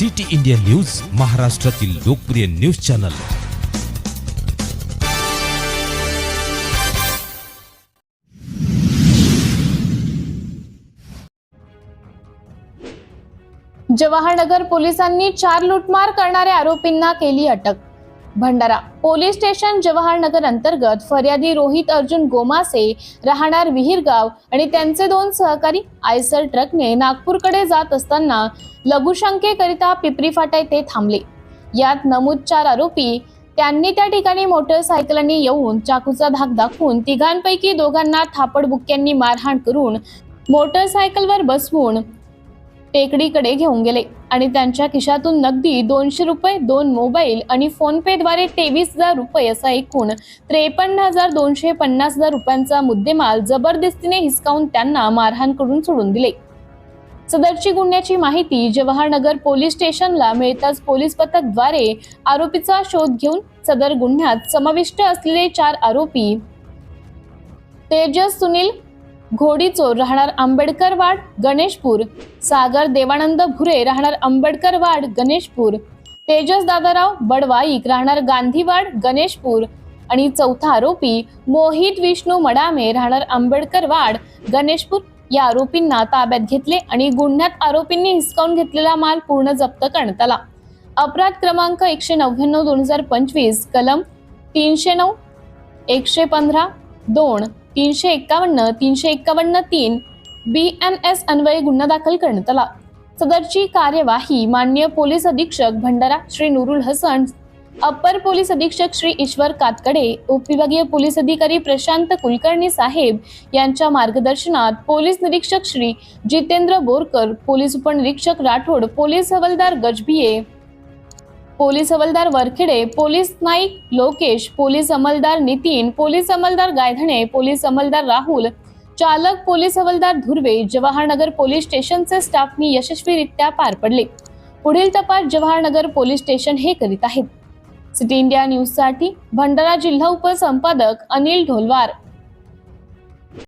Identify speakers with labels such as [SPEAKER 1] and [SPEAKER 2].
[SPEAKER 1] City India news महाराष्ट्रातील लोकप्रिय news channel.
[SPEAKER 2] Jawahar Nagar पोलिसांनी चार लूटमार करणाऱ्या आरोपींना केली अटक. भंडारा पोलीस स्टेशन जवाहरनगर अंतर्गत फर्यादी रोहित अर्जुन गोमासे राहणार विहीरगाव आणि त्यांचे दोन सहकारी आयसर ट्रकने नागपूरकडे जात असताना लघुशंकेकरिता पिपरी फाटा येथे थांबले. यात नमूद चार आरोपी त्यांनी त्या ठिकाणी मोटरसायकलांनी येऊन चाकूचा धाक दाखवून तिघांपैकी दोघांना थापडबुक्क्यांनी मारहाण करून मोटरसायकलवर बसवून टेकडीकडे घेऊन गेले आणि त्यांच्या खिशातून नगदी दोनशे रुपये दोन मोबाईल आणि फोन तेवीस हजार रुपये असा एकूण त्रेपन्न हजार दोनशे पन्नास हजार रुपयांचा मुद्देमाल जबरदस्तीने हिसकावून त्यांना मारहाण करून सोडून दिले. सदरची गुन्ह्याची माहिती जवाहरनगर पोलीस स्टेशनला मिळताच पोलीस पथकद्वारे आरोपीचा शोध घेऊन सदर गुन्ह्यात समाविष्ट असलेले चार आरोपी तेजस सुनील घोडीचोर राहणार आंबेडकर वाड गणेशपूर. सागर देवानंद भुरे राहणार आंबेडकर वाड गणेशपूर. तेजस दादाराव बडवाईक राहणार गांधीवाड गणेशपूर. आणि चौथा आरोपी मोहित विष्णू मडामे राहणार आंबेडकर वाड गणेशपूर. या आरोपींना ताब्यात घेतले आणि गुन्ह्यात आरोपींनी हिसकावून घेतलेला माल पूर्ण जप्त करण्यात आला. अपराध क्रमांक एकशे नव्याण्णव दोन हजार पंचवीस कलम तीनशे नऊ एकशे पंधरा दोन. तीनशे एक्कावन्न तीनशे एक्कावन्न तीन बी एन एस अन्वये गुन्हा दाखल करण्यात आला. सदरची कार्यवाही माननीय पोलीस अधीक्षक भंडारा श्री नुरुल हसन अप्पर पोलीस अधीक्षक श्री ईश्वर कातकडे उपविभागीय पोलीस अधिकारी प्रशांत कुलकर्णी साहेब यांच्या मार्गदर्शनात पोलीस निरीक्षक श्री जितेंद्र बोरकर पोलीस उपनिरीक्षक राठोड पोलीस हवालदार गजभिये पोलीस हवालदार वरखेडे पोलीस नाईक लोकेश पोलीस अंमलदार नितीन पोलीस अंमलदार गायधणे पोलीस अंमलदार राहुल चालक पोलीस हवालदार धुर्वे जवाहरनगर पोलीस स्टेशनचे स्टाफनी यशस्वीरित्या पार पडले. पुढील तपास जवाहरनगर पोलीस स्टेशन हे करीत आहेत. सिटी इंडिया न्यूजसाठी भंडारा जिल्हा उपसंपादक अनिल ढोलवार.